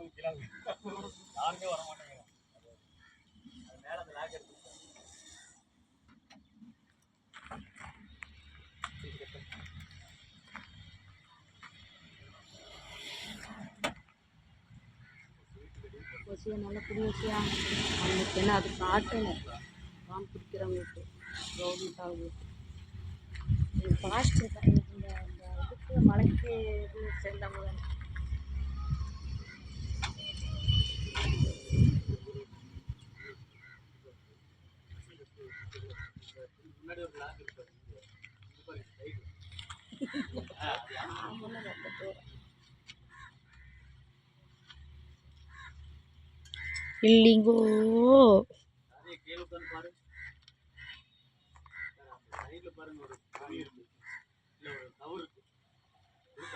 யாருமே வர மாட்டேங்கிறாங்க அது அந்த எடுத்து நல்லா குடி அவங்களுக்கு என்ன அது காட்டணும் பாம்பு பிடிக்கிறவங்களுக்கு. கவர்மெண்ட் ஆகுது பாஸ்ட் இந்த இந்த இதுக்கு மலைக்கு இது சேர்ந்தவங்க தானே முன்னாடி ஒரு லாக் இருக்கு இது பாருங்க சைடு ஆமாம் ரொம்ப தூரம் இல்லைங்கோ அதே கீழே உட்காந்து பாரு சைடில் பாருங்க ஒரு துணி இருக்கு இல்லை ஒரு கவர் இருக்கு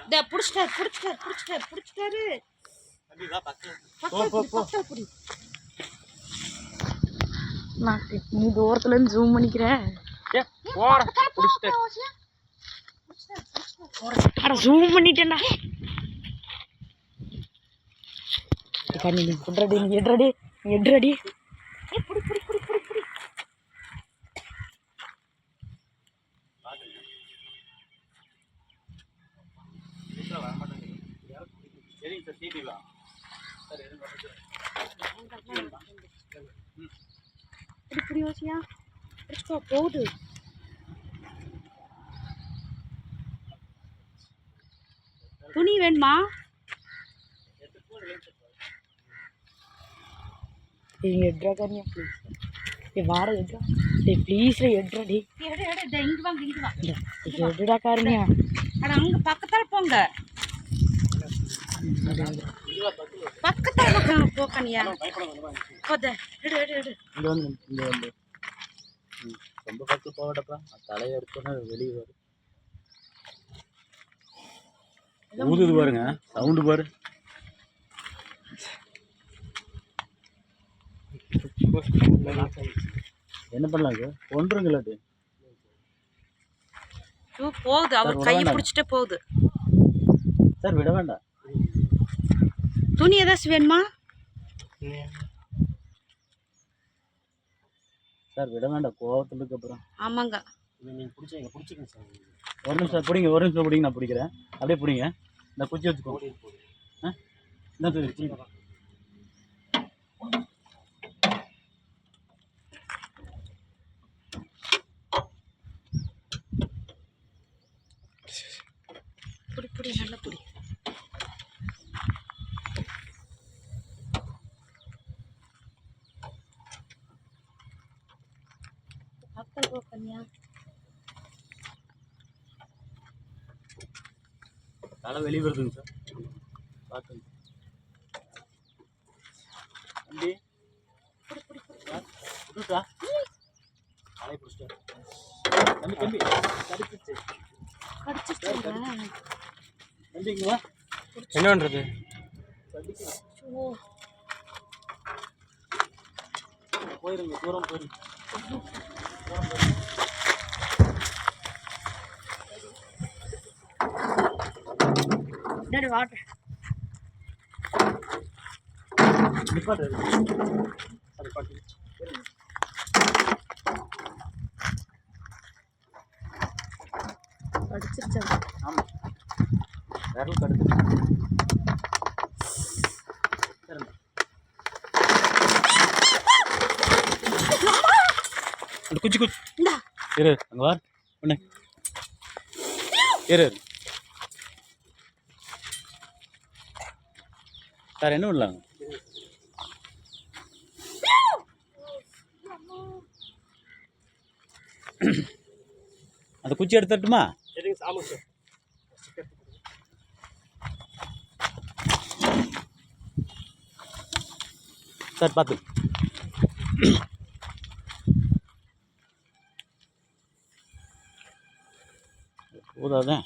இந்த பிடிச்சிட்டாரு பிடிச்சிட்டாரு பிடிச்சிட்டாரு பிடிச்சிட்டாரு. நான் நீ தூரத்துல இருந்து ஜூம் பண்ணிக்கிறேன். போட பிடிச்சிட்டேன் அட ஜூம் பண்ணிட்டேன்டா. கண்ணி நீ குடுறடி நீ எடுறடி நீ எடுறடி. புடி புடி புடி புடி புடி வர மாட்டேங்குது சரிங்க சார் டிவிவா சார் எதுவும் புடி புடி யோசியா பிடிச்சிக்கோ போகுது. துணி வேணுமா? நீங்க எட்ரா கண்ணியா ப்ளீஸ் ஏ வார எட்ரா டேய் ப்ளீஸ் எட்ரா டே எடு எடு இந்த இங்க வாங்க இங்க வா. எடுடா காரணியா. அட அங்க பக்கத்தால போங்க. பக்கத்தால போங்க போக்கனியா போத எடு எடு எடு. இங்கே வந்து இங்கே வந்து. ம், ரொம்ப பக்கம் போகட்டப்பா தலையை எடுத்தோன்னா வெளியே வரும். ஊதுது பாருங்க. சவுண்டு பாரு. என்ன பண்ணலாம் இது? ஒன்றுங்களாட்டு ஐயோ, போகுது. அவர் சார், கையை பிடிச்சிட்டே போகுது. சார் விட வேண்டாம். துணி ஏதாச்சும் வேணுமா? சார் விட வேண்டாம். கோவத்துக்கு அப்புறம். ஆமாங்க. நீங்கள் பிடிச்சிங்க பிடிச்சிங்க சார். ஒரு நிமிஷம் பிடிங்க ஒரு நிமிஷம் பிடிங்க நான் பிடிக்கிறேன். அப்படியே பிடிங்க. இந்த குச்சி வச்சுக்கோ. ஆ? இந்த பிடிங்க புடி புடி நல்லா தலை வெளியே வருதுங்க சார். பார்த்துங்க தம்பி. விட்டுட்டா தலை பிடிச்சிட்டாரு தம்பி தம்பி. கடிச்சிச்சு கடிச்சிருச்சுங்க. தம்பி இங்க வா. என்ன பண்ணுறது ஓ. போயிருங்க. தூரம் போயிருங்க. டேடி வாட்டர் கடிச்சிருச்சாங்க ஆமாம் விரல் கடுத்து குச்சி குச்சி. இந்தா. இரு அங்கே வா. ஒன்று இரு. என்ன பண்ணலாங்க அந்த குச்சி எடுத்துட்டுமா சார் பார்த்து. ஊதாதான்